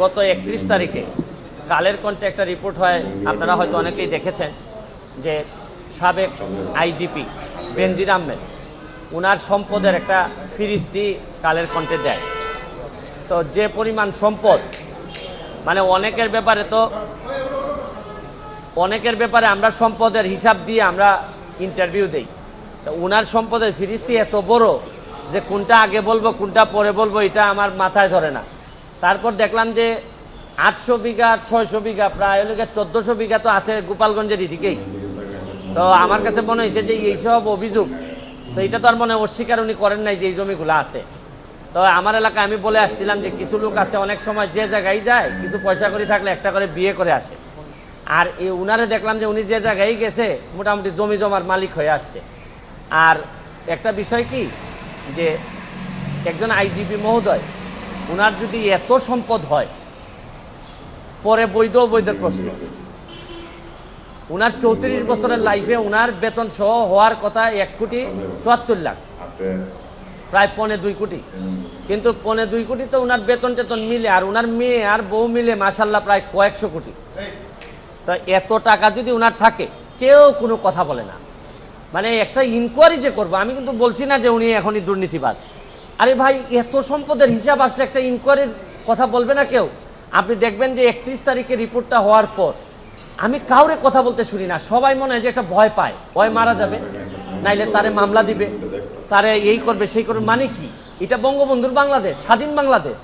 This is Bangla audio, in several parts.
গত একত্রিশ তারিখে কালের কণ্ঠে একটা রিপোর্ট হয়, আপনারা হয়তো অনেকেই দেখেছেন যে সাবেক আইজিপি বেনজির আহমেদ ওনার সম্পদের একটা ফিরিস্তি কালের কণ্ঠে দেয়। তো যে পরিমাণ সম্পদ মানে অনেকের ব্যাপারে তো, অনেকের ব্যাপারে আমরা সম্পদের হিসাব দিয়ে আমরা ইন্টারভিউ দেই। তো ওনার সম্পদের ফিরিস্তি এত বড় যে কোনটা আগে বলব, কোনটা পরে বলব, এটা আমার মাথায় ধরে না। তারপর দেখলাম যে আটশো বিঘা, ছয়শো বিঘা, প্রায় হলো চোদ্দোশো বিঘা তো আছে গোপালগঞ্জের এদিকেই। তো আমার কাছে মনে হয়েছে যে এইসব অভিযোগ, তো এটা তো আর মনে অস্বীকার উনি করেন নাই যে এই জমিগুলো আছে। তো আমার এলাকায় আমি বলে আসছিলাম যে কিছু লোক আছে, অনেক সময় যে জায়গায় যায়, কিছু পয়সা করে থাকলে একটা করে বিয়ে করে আসে। আর এই উনারে দেখলাম যে উনি যে জায়গায় গেছে, মোটামুটি জমি জমার মালিক হয়ে আসছে। আর একটা বিষয় কি, যে একজন আইজিপি মহোদয় উনার যদি এত সম্পদ হয়, পরে বৈধ বৈধের প্রশ্ন। ওনার চৌত্রিশ বছরের লাইফে ওনার বেতন সহ হওয়ার কথা এক কোটি চুয়াত্তর লাখ। প্রায় পনে দুই কোটি। কিন্তু পনে দুই কোটি তো ওনার বেতন টেতন মিলে, আর ওনার মেয়ে আর বউ মিলে মাসাল্লাহ প্রায় কয়েকশো কোটি। তা এত টাকা যদি ওনার থাকে, কেউ কোনো কথা বলে না। মানে একটা ইনকোয়ারি যে করব, আমি কিন্তু বলছি না যে উনি এখনই দুর্নীতিবাজ। আরে ভাই, এত সম্পদের হিসাব আসলে একটা ইনকোয়ারির কথা বলবে না কেউ? আপনি দেখবেন যে একত্রিশ তারিখে রিপোর্টটা হওয়ার পর, আমি কাউরে কথা বলতে শুনি না। সবাই মনে হয় যে একটা ভয় পায়। ভয় মারা যাবে। নাইলে তারে মামলা দিবে। তারে এই করবে, সেই করবে। মানে কি? এটা বঙ্গবন্ধুর বাংলাদেশ, স্বাধীন বাংলাদেশ।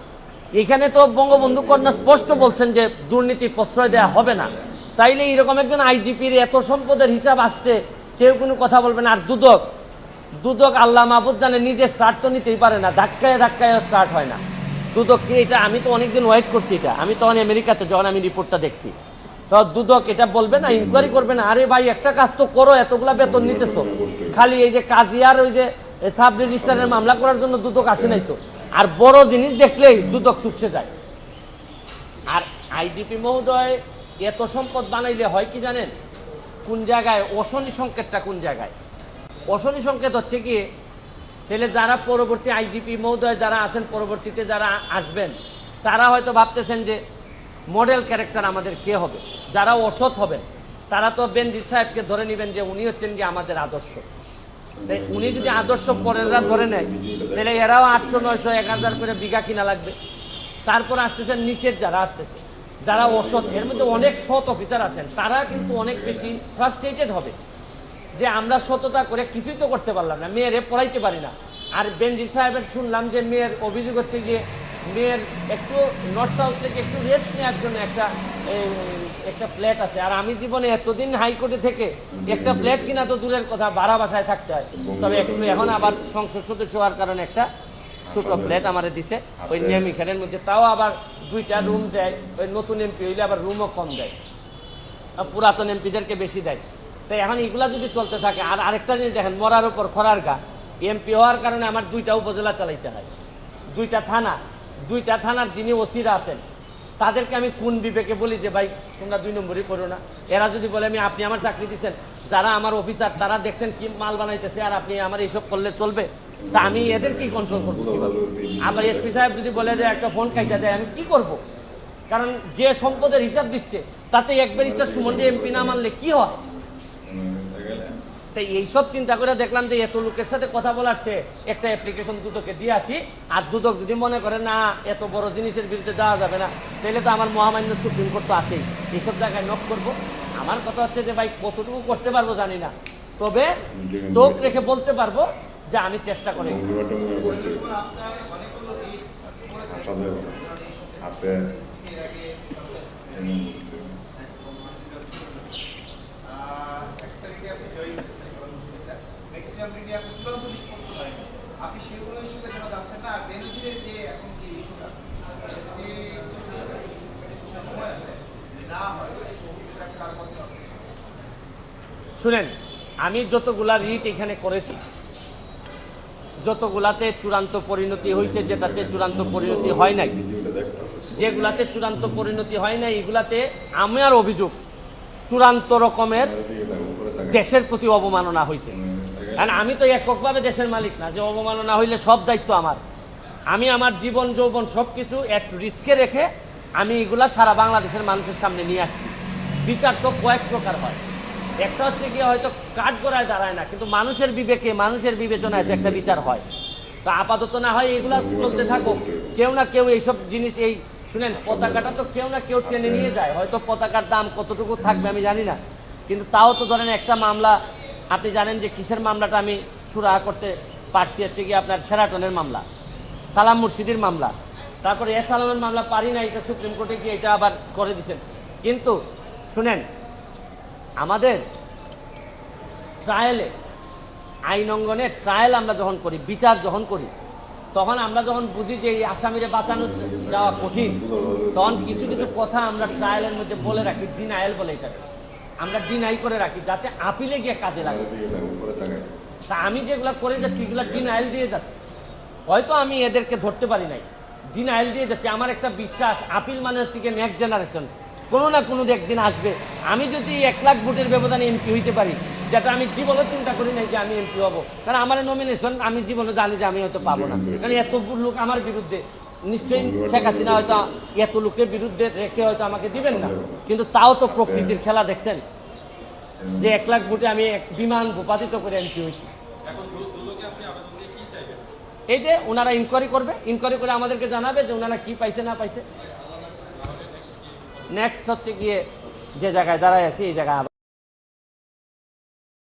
এখানে তো বঙ্গবন্ধু কন্যা স্পষ্ট বলছেন যে দুর্নীতি প্রশ্রয় দেওয়া হবে না। তাইলে এরকম একজন আইজিপির এত সম্পদের হিসাব আসছে, কেউ কোনো কথা বলবে না। আর দুদক দুদক আল্লাহ মাহবুদ জানে, নিজে স্টার্ট তো নিতেই পারে না, ধাক্কায় ধাক্কায় স্টার্ট হয় না। দুদক কি এটা? আমি তো অনেকদিন ওয়েট করছি এটা। আমি তখন আমেরিকাতে যখন আমি রিপোর্টটা দেখছি। তো দুদক এটা বলবে না ইনকোয়ারি করবে না, আরে ভাই, একটা কাজ তো করো, এতগুলা বেতন নিতেছো। খালি এই যে কাজিয়ার ওই যে সাব রেজিস্টারের মামলা করার জন্য দুদক আসে নাই তো। আর বড় জিনিস দেখলেই দুদক চুপসে যায়। আর আইজিপি মহোদয় এত সম্পদ বানাইলে হয় কি জানেন? কোন জায়গায়? অশনি সংকেতটা কোন জায়গায়? অশনি সংকেত হচ্ছে কি? তাহলে যারা পরবর্তী আইজিপি মহোদয় যারা আছেন, পরবর্তীতে যারা আসবেন, তারা হয়তো ভাবতেছেন যে মডেল ক্যারেক্টার আমাদের কে হবে? যারা অসৎ হবেন, তারা তো বেনজির সাহেবকে ধরে নেবেন যে উনি হচ্ছেন কি আমাদের আদর্শ। তাই উনি যদি আদর্শ পরেরা ধরে নেয়, তাহলে এরাও আটশো, নয়শো, এক হাজার করে বিঘা কিনা লাগবে। তারপর আসতেছেন নিচের যারা আসতেছে, যারা অসৎ। এর মধ্যে অনেক সৎ অফিসার আছেন, তারা কিন্তু অনেক বেশি ফ্রাস্ট্রেটেড হবে। যে আমরা সততা করে কিছুই তো করতে পারলাম না মেয়েরে পড়াইতে পারি না। আর বেনজির সাহেবের শুনলাম যে মেয়ের অভিযোগ হচ্ছে গিয়ে মেয়ের একটু নর্থ সাউথ থেকে একটু রেস্ট নেওয়ার জন্য একটা একটা ফ্ল্যাট আছে। আর আমি জীবনে এতদিন হাইকোর্টে থেকে একটা ফ্ল্যাট কিনা তো দূরের কথা ভাড়া বাসায় থাকতে হয়। তবে একটু এখন আবার সংসদ সদস্য হওয়ার কারণে একটা ছোট ফ্ল্যাট আমারে দিছে। ওই নিয়মি খেলের মধ্যে। তাও আবার দুইটা রুম দেয়। ওই নতুন এমপি হইলে আবার রুমও কম দেয়। পুরাতন এমপিদেরকে বেশি দেয়। তো এখন এগুলা যদি চলতে থাকে, আর আরেকটা জিনিস দেখেন, মরার উপর খরার গা। এমপি হওয়ার কারণে আমার দুইটা উপজেলা চালাইতে হয়। দুইটা থানা, দুইটা থানার যিনি ওসিরা আছেন, তাদেরকে আমি কোন বিবেকে বলি যে, ভাই, তোমরা দুই নম্বরই করো না? এরা যদি বলে, আমি, আপনি আমার চাকরি দিচ্ছেন যারা আমার অফিসার, তারা দেখছেন কি মাল বানাইতেছে আর আপনি আমার এইসব করলে চলবে? তা আমি এদের কি কন্ট্রোল করব? আবার এসপি সাহেব যদি বলে যে, একটা ফোন কাইটা দেয়, আমি কি করব? কারণ যে সম্পদের হিসাব দিচ্ছে তাতে এক ব্যারিস্টার সুমন্ডি এমপি না মানলে কি হয়? তাই এইসব চিন্তা করে দেখলাম যে এত লোকের সাথে কথা বলার সে একটা অ্যাপ্লিকেশন দুদকে দিয়ে আসি, আর দুদক যদি মনে করে, না, এত বড় জিনিসের বিরুদ্ধে দেওয়া যাবে না, তাহলে তো আমার মহামান্য সুপ্রিম কোর্ট তো আছেই। এইসব জায়গায় নক করব। আমার কথা হচ্ছে যে, ভাই, কতটুকু করতে পারব জানি না। তবে চোখ রেখে বলতে পারব যে, আমি চেষ্টা করে ম্যাক্সিমাম মিডিয়া এখন চূড়ান্ত নিষ্পত্তি হয় আপনি সেগুলো ইস্যুতে কেন যাচ্ছেন না বেনজিরের যে এখন যে ইস্যুটা যদি সময় আছে না হয় সেটা কার মধ্যে হবে শুনেন, আমি যতগুলা রিট এখানে করেছি, যতগুলাতে চূড়ান্ত পরিণতি হয়েছে যেটাতে চূড়ান্ত পরিণতি হয় নাই, যেগুলাতে চূড়ান্ত পরিণতি হয় নাই, এগুলাতে আমার অভিযোগ, চূড়ান্ত রকমের দেশের প্রতি অবমাননা হয়েছে কারণ আমি তো এককভাবে দেশের মালিক না, যে অবমাননা হইলে সব দায়িত্ব আমার। আমি আমার জীবন, যৌবন সব কিছু এক রিস্কে রেখে আমি এগুলা সারা বাংলাদেশের মানুষের সামনে নিয়ে আসছি। বিচার তো কয়েক প্রকার হয়। একটা হচ্ছে গিয়ে হয়তো কাঠ গড়ায় দাঁড়ায় না, কিন্তু মানুষের বিবেকে, মানুষের বিবেচনায় তো একটা বিচার হয়। তো আপাতত না হয় এগুলা চলতে থাকুক। কেউ না কেউ এইসব জিনিস, এই শুনেন, পতাকাটা তো কেউ না কেউ টেনে নিয়ে যায়। হয়তো পতাকার দাম কতটুকু থাকবে আমি জানি না। কিন্তু তাও তো ধরেন একটা মামলা, আপনি জানেন যে কিসের মামলাটা আমি সুরাহা করতে পারছি হচ্ছে কি আপনার সেরাটনের মামলা, সালাম মুর্শিদির মামলা। তারপরে এ সালামের মামলা পারি না এটা সুপ্রিম কোর্টে গিয়ে এটা আবার করে দিছেন। কিন্তু শুনেন, আমাদের ট্রায়ালে আইন অঙ্গনে ট্রায়াল আমরা যখন করি, বিচার যখন করি, তখন আমরা যখন বুঝি যে এই আসামিরে বাঁচানো যাওয়া কঠিন, তখন কিছু কিছু কথা আমরা ট্রায়ালের মধ্যে বলে রাখি ডিনায়াল বলে এটাকে। আমরা ডিনাই করে রাখি, যাতে আপিলে গিয়ে কাজে লাগে। তা আমি যেগুলো করে যাচ্ছি, এগুলো ডিনায়াল দিয়ে যাচ্ছি। হয়তো আমি এদেরকে ধরতে পারি নাই। ডিনায়াল দিয়ে যাচ্ছি। আমার একটা বিশ্বাস, আপিল মানে হচ্ছে কি নেক্সট জেনারেশন কোনো না কোনো একদিন আসবে। আমি যদি এক লাখ ভোটের ব্যবধানে এমপি হইতে পারি, যেটা আমি জীবনে চিন্তা করি নাই যে আমি এমপি হব। কারণ আমার নমিনেশন আমি জীবনে জানি যে আমি হয়তো পাবো না। কারণ এত লোক আমার বিরুদ্ধে, নিশ্চয়ই শেখ হাসিনা হয়তো এত লোকের বিরুদ্ধে রেখে হয়তো আমাকে দিবেন না। কিন্তু তাও তো প্রকৃতির খেলা দেখছেন। যে এক লাখ ভোটে আমি এক বিমান ভূপাতিত করে এমপি হয়েছি। এই যে ওনারা ইনকোয়ারি করবে ইনকোয়ারি করে আমাদেরকে জানাবে যে ওনারা কি পাইছে, না পাইছে। নেক্সট হচ্ছে গিয়ে যে জায়গায় দাঁড়ায় আছি, এই জায়গায়